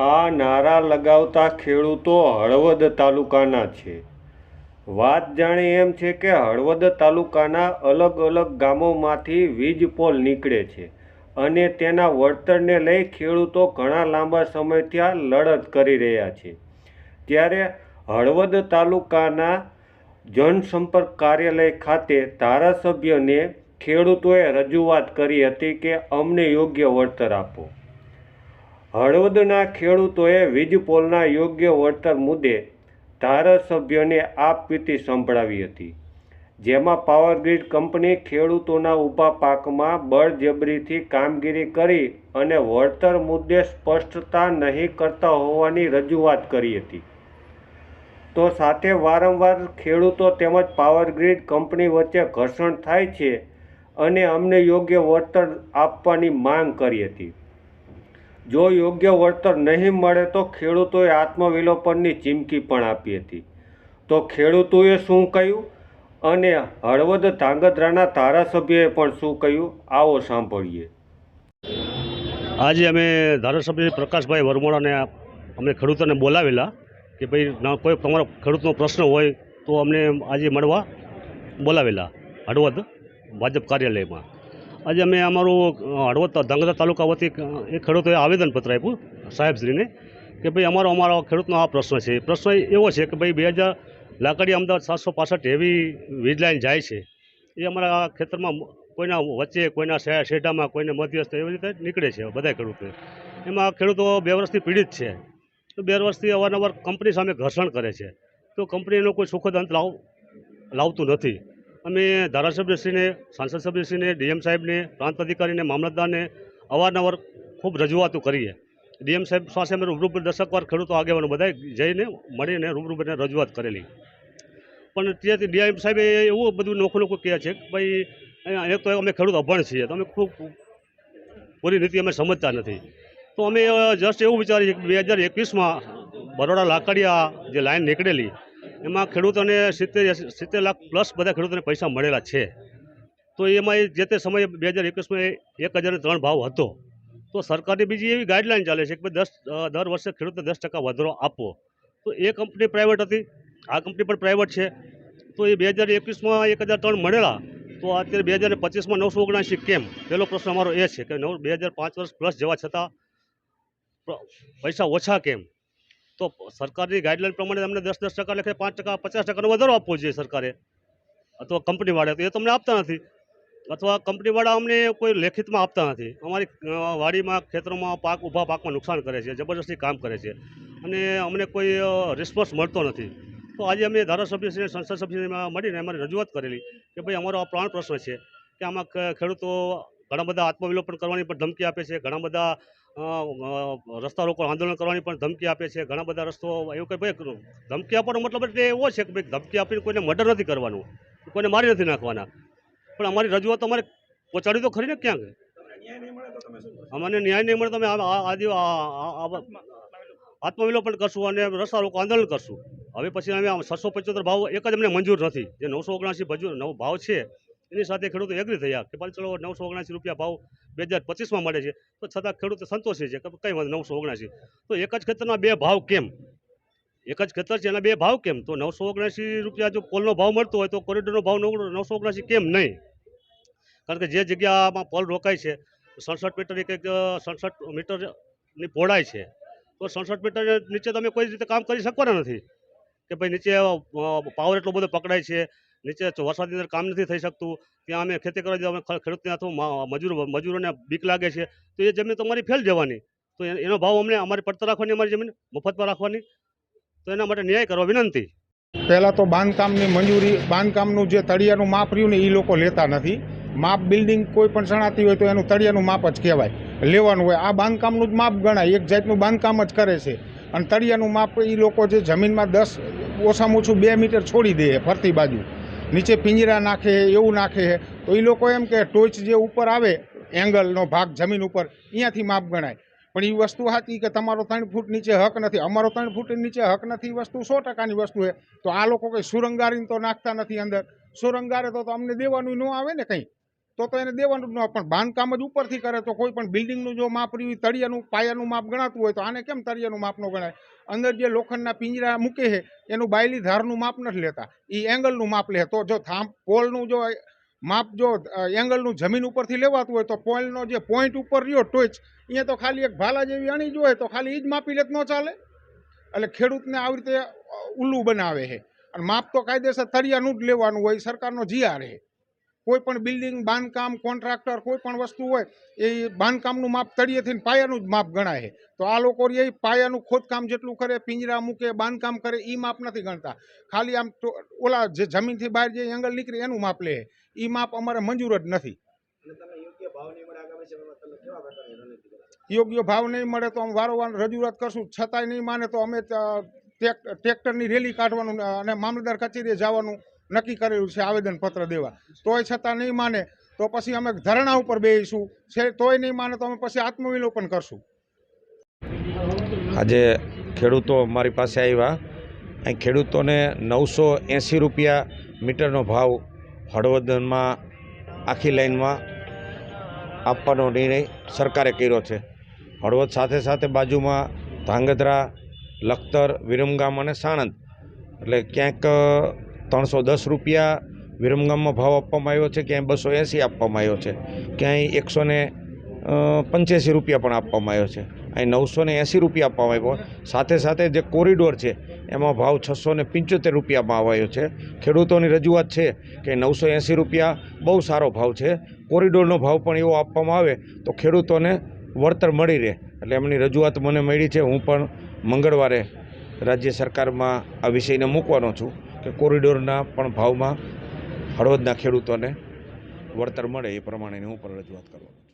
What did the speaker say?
આ નારા લગાવતા ખેડૂતો હળવદ તાલુકાના છે. વાત જાણે એમ છે કે હળવદ તાલુકાના અલગ અલગ ગામોમાંથી વીજ પોલ નીકળે છે અને તેના વળતરને લઈ ખેડૂતો ઘણા લાંબા સમયથી આ લડત કરી રહ્યા છે. ત્યારે હળવદ તાલુકાના જનસંપર્ક કાર્યાલય ખાતે ધારાસભ્યને ખેડૂતોએ રજૂઆત કરી હતી કે અમને યોગ્ય વળતર આપો. હળવદના ખેડૂતોએ વીજ પોલના યોગ્ય વળતર મુદ્દે ધારાસભ્યને આપવીતી સંભળાવી હતી, જેમાં પાવરગ્રીડ કંપની ખેડૂતોના ઊભા પાકમાં બળજબરીથી કામગીરી કરી અને વળતર મુદ્દે સ્પષ્ટતા નહીં કરતા હોવાની રજૂઆત કરી હતી. તો સાથે વારંવાર ખેડૂતો તેમજ પાવરગ્રીડ કંપની વચ્ચે ઘર્ષણ થાય છે અને અમને યોગ્ય વળતર આપવાની માંગ કરી હતી. જો યોગ્ય વળતર નહીં મળે તો ખેડૂતોએ આત્મવિલોપનની ચીમકી પણ આપી હતી. તો ખેડૂતોએ શું કહ્યું? અને હળવદ ધાંગધ્રાના ધારાસભ્યએ પણ શું કહ્યું? આવો સાંભળીએ. આજે અમે ધારાસભ્ય પ્રકાશભાઈ વરમોડાને અમે ખેડૂતોને બોલાવેલા કે ભાઈ ના કોઈ તમારો ખેડૂતનો પ્રશ્ન હોય તો અમને આજે મળવા બોલાવેલા હળવદ ભાજપ કાર્યાલયમાં. આજે અમે અમારું હળવદ ધાંગધ્રા તાલુકા વતી એ ખેડૂતોએ આવેદનપત્ર આપ્યું સાહેબશ્રીને કે ભાઈ અમારો અમારો ખેડૂતનો આ પ્રશ્ન છે. પ્રશ્ન એવો છે કે ભાઈ બે હજાર લાકડી અમદાવાદ સાતસો પાસઠ હેવી વીજ લાઇન જાય છે. એ અમારા ખેતરમાં કોઈના વચ્ચે, કોઈના શેઢામાં, કોઈને મધ્યસ્થ એવી રીતે નીકળે છે બધા ખેડૂતો. એમાં ખેડૂતો બે વર્ષથી પીડિત છે. તો બે વર્ષથી અવારનવાર કંપની સામે ઘર્ષણ કરે છે. તો કંપનીનો કોઈ સુખદ અંત લાવ, લાવતું નથી. અમે ધારાસભ્યશ્રીને સાંસદ સભ્યશ્રીને ડીએમ સાહેબને, પ્રાંત અધિકારીને, મામલતદારને અવારનવાર ખૂબ રજૂઆતો કરીએ. ડીએમ સાહેબ પાસે અમે રૂબરૂ દશકવાર ખેડૂતો આગેવાનો બધાએ જઈને મળીને રૂબરૂ રજૂઆત કરેલી. પણ ત્યાંથી ડીએમ સાહેબે એવું બધું નોખું નોખું કહે છે કે ભાઈ એક તો અમે ખેડૂત અભણ છીએ, તો અમે ખૂબ પૂરી રીતે અમે સમજતા નથી. તો અમે જસ્ટ એવું વિચારીએ કે બે હજાર એકવીસમાં બરોડા લાકડિયા જે લાઈન નીકળેલી એમાં ખેડૂતોને સિત્તેર સિત્તેર લાખ પ્લસ બધા ખેડૂતોને પૈસા મળેલા છે. તો એમાં જે તે સમયે બે હજાર એકવીસમાં એક હજાર ત્રણ ભાવ હતો. તો સરકારની બીજી એવી ગાઈડલાઈન ચાલે છે કે દસ દર વર્ષે ખેડૂતને દસ ટકા વધારો આપવો. તો એ કંપની પ્રાઇવેટ હતી, આ કંપની પણ પ્રાઇવેટ છે. તો એ બે હજાર એકવીસમાં એક હજાર ત્રણ મળેલા, તો અત્યારે બે હજાર પચીસમાં નવસો ઓગણસી કેમ? પહેલો પ્રશ્ન અમારો એ છે કે નવ, બે હજાર પાંચ વર્ષ પ્લસ જવા છતાં પૈસા ઓછા કેમ? તો સરકારની ગાઈડલાઈન પ્રમાણે અમને દસ દસ ટકા લખે, પાંચ ટકા, પચાસ ટકાનો વધારો આપવો જોઈએ સરકારે. અથવા કંપનીવાળા તો એ તમને આપતા નથી. અથવા કંપનીવાળા અમને કોઈ લેખિતમાં આપતા નથી. અમારી વાડીમાં, ખેતરોમાં પાક, ઊભા પાકમાં નુકસાન કરે છે જબરદસ્તી કામ કરે છે. અને અમને કોઈ રિસ્પોન્સ મળતો નથી. તો આજે અમે ધારાસભ્યશ્રી સંસદ સભ્યમાં મળીને અમારે રજૂઆત કરેલી કે ભાઈ અમારો આ પ્રાણ પ્રશ્ન છે કે આમાં ખેડૂતો ઘણા બધા આત્મવિલોપન કરવાની પણ ધમકી આપે છે, ઘણા બધા રસ્તા રોકો આંદોલન કરવાની પણ ધમકી આપે છે. ઘણા બધા રસ્તો એવું કે ભાઈ ધમકી આપવાનો મતલબ એટલે એવો છે કે ભાઈ, ધમકી આપીને કોઈને મર્ડર નથી કરવાનું. કોઈને મારી નથી નાખવાના. પણ અમારી રજૂઆત અમારે પહોંચાડી તો ખરી ને ક્યાંક? અમને ન્યાય નહીં મળે તો આ- આજે આત્મવિલોપન કરશું અને રસ્તા રોકો આંદોલન કરશું. હવે પછી અમે છસો પંચોતેર ભાવ એક જ અમને મંજૂર નથી. જે નવસો ઓગણસી ભાવ છે એની સાથે ખેડૂતો એગ્રી થયા કે ભાઈ ચલો નવસો ઓગણસી રૂપિયા ભાવ બે હજાર પચીસમાં મળે છે. તો છતાં ખેડૂતો સંતોષી છે કે કંઈ વાંધો નવસો ઓગણસી. તો એક જ ખેતરના બે ભાવ કેમ? એક જ ખેતર છે, એના બે ભાવ કેમ? તો નવસો ઓગણસી રૂપિયા જો પોલનો ભાવ મળતો હોય તો કોરિડોરનો ભાવ નવ- નવસો ઓગણસી કેમ નહીં? કારણ કે જે જગ્યામાં પોલ રોકાય છે, સડસઠ મીટરની કંઈક સડસઠ મીટરની પહોળાઈ છે. તો સડસઠ મીટર નીચે તમે કોઈ રીતે કામ કરી શકવાના નથી? કે ભાઈ નીચે પાવર એટલો બધો પકડાય છે નીચે વરસાદની અંદર કામ નથી થઈ શકતું. ત્યાં અમે ખેતી કરવા જઈએ, અમે ખેડૂતને અથવા મજૂર, મજૂરોને બીક લાગે છે. તો એ જમીન તમારી ફેલ જવાની. તો એનો ભાવ અમને અમારી પડતર રાખવાની, અમારી જમીન મફતમાં રાખવાની. તો એના માટે ન્યાય કરવા વિનંતી. પહેલાં તો બાંધકામની મંજૂરી, બાંધકામનું જે તળિયાનું માપ રહ્યું ને એ લોકો લેતા નથી. માપ બિલ્ડિંગ કોઈ પણ સણાતી હોય તો એનું તળિયાનું માપ જ કહેવાય. લેવાનું હોય. આ બાંધકામનું જ માપ ગણાય. એક જાતનું બાંધકામ જ કરે છે. અને તળિયાનું માપ એ લોકો જે જમીનમાં દસ ઓછામાં ઓછું બે મીટર છોડી દે ફરતી બાજુ. નીચે પિંજરા નાખે એવું નાખે. તો એ લોકો એમ કે ટોચ જે ઉપર આવે, એંગલનો ભાગ જમીન ઉપર અહીંયાથી માપ ગણાય. પણ એ વસ્તુ હતી કે તમારો ત્રણ ફૂટ નીચે હક નથી. અમારો ત્રણ ફૂટ નીચે હક નથી વસ્તુ સો ટકાની વસ્તુ છે. તો આ લોકો કંઈ સુરંગારીને તો નાખતા નથી અંદર. સુરંગારે તો અમને દેવાનું ન આવે ને કંઈ. તો તો એને દેવાનું જ ન પણ બાંધકામ જ ઉપરથી કરે તો કોઈ પણ બિલ્ડિંગનું જો માપ રહ્યું હોય, તળિયાનું પાયાનું માપ ગણાતું હોય તો આને કેમ તળિયાનું માપ ન ગણાય? અંદર જે લોખંડના પિંજરા મૂકે છે એનું બાયલી ધારનું માપ નથી લેતા. એ એંગલનું માપ લે. તો જો થાંભ પોલનું જો માપ જો એંગલનું જમીન ઉપરથી લેવાતું હોય તો પોલનો જે પોઈન્ટ ઉપર રહ્યો ટોચ અહીંયા તો ખાલી એક ભાલા જેવી અણી જોઈએ તો ખાલી એ જ માપી લે ન ચાલે. એટલે ખેડૂતને આવી રીતે ઉલ્લું બનાવે છે. અને માપ તો કાયદેસર તળિયાનું જ લેવાનું હોય સરકારનો જીઆર છે. કોઈ પણ બિલ્ડિંગ બાંધકામ કોન્ટ્રાક્ટર કોઈ પણ વસ્તુ હોય એ બાંધકામનું માપ તળિયેથી પાયાનું જ માપ ગણાય તો આ લોકો એ પાયાનું ખોદકામ જેટલું કરે પિંજરા મૂકે બાંધકામ કરે એ માપ નથી ગણતા. ખાલી આમ ઓલા જે જમીનથી બહાર જે એંગલ નીકળે એનું માપ લે એ માપ અમારે મંજૂર જ નથી. યોગ્ય ભાવ નહીં મળે તો અમે વારંવાર રજૂઆત કરશું. છતાંય નહીં માને તો અમે ટ્રેક્ટરની રેલી કાઢવાનું અને મામલતદાર કચેરીએ જવાનું. નક્કી કરેલું છે આવેદનપત્ર દેવા. તોય છતાં નહીં માને, તો પછી અમે ધરણા ઉપર બેસીશું છે, તોય નહીં માને તો અમે પછી આત્મવિલોપન કરશું. આજે ખેડૂતો મારી પાસે આવ્યા. અહીં ખેડૂતોને નવસો એંસી રૂપિયા મીટરનો ભાવ હળવદમાં આખી લાઈનમાં આપવાનો નિર્ણય સરકારે કર્યો છે. હળવદ સાથે સાથે બાજુમાં ધાંગધ્રા, લખતર, વિરમગામ અને સાણંદ. એટલે ક્યાંક ત્રણસો દસ રૂપિયા વિરમગામમાં ભાવ આપવામાં આવ્યો છે, ક્યાંય બસો એંસી આપવામાં આવ્યો છે, ક્યાંય એકસો ને પંચ્યાસી રૂપિયા પણ આપવામાં આવ્યો છે, અહીં નવસો ને એંસી રૂપિયા આપવામાં આવ્યો સાથે સાથે જે કોરિડોર છે, એમાં ભાવ છસો ને પંચોતેર રૂપિયામાં આવ્યો છે. ખેડૂતોની રજૂઆત છે કે નવસો એંસી રૂપિયા બહુ સારો ભાવ છે. કોરિડોરનો ભાવ પણ એવો આપવામાં આવે તો ખેડૂતોને વળતર મળી રહે. એટલે એમની રજૂઆત મને મળી છે. હું પણ મંગળવારે રાજ્ય સરકારમાં આ વિષયને મૂકવાનો છું. કે કોરિડોરના પણ ભાવમાં હળવદના ખેડૂતોને વળતર મળે એ પ્રમાણેની હું પણ રજૂઆત કરવાનો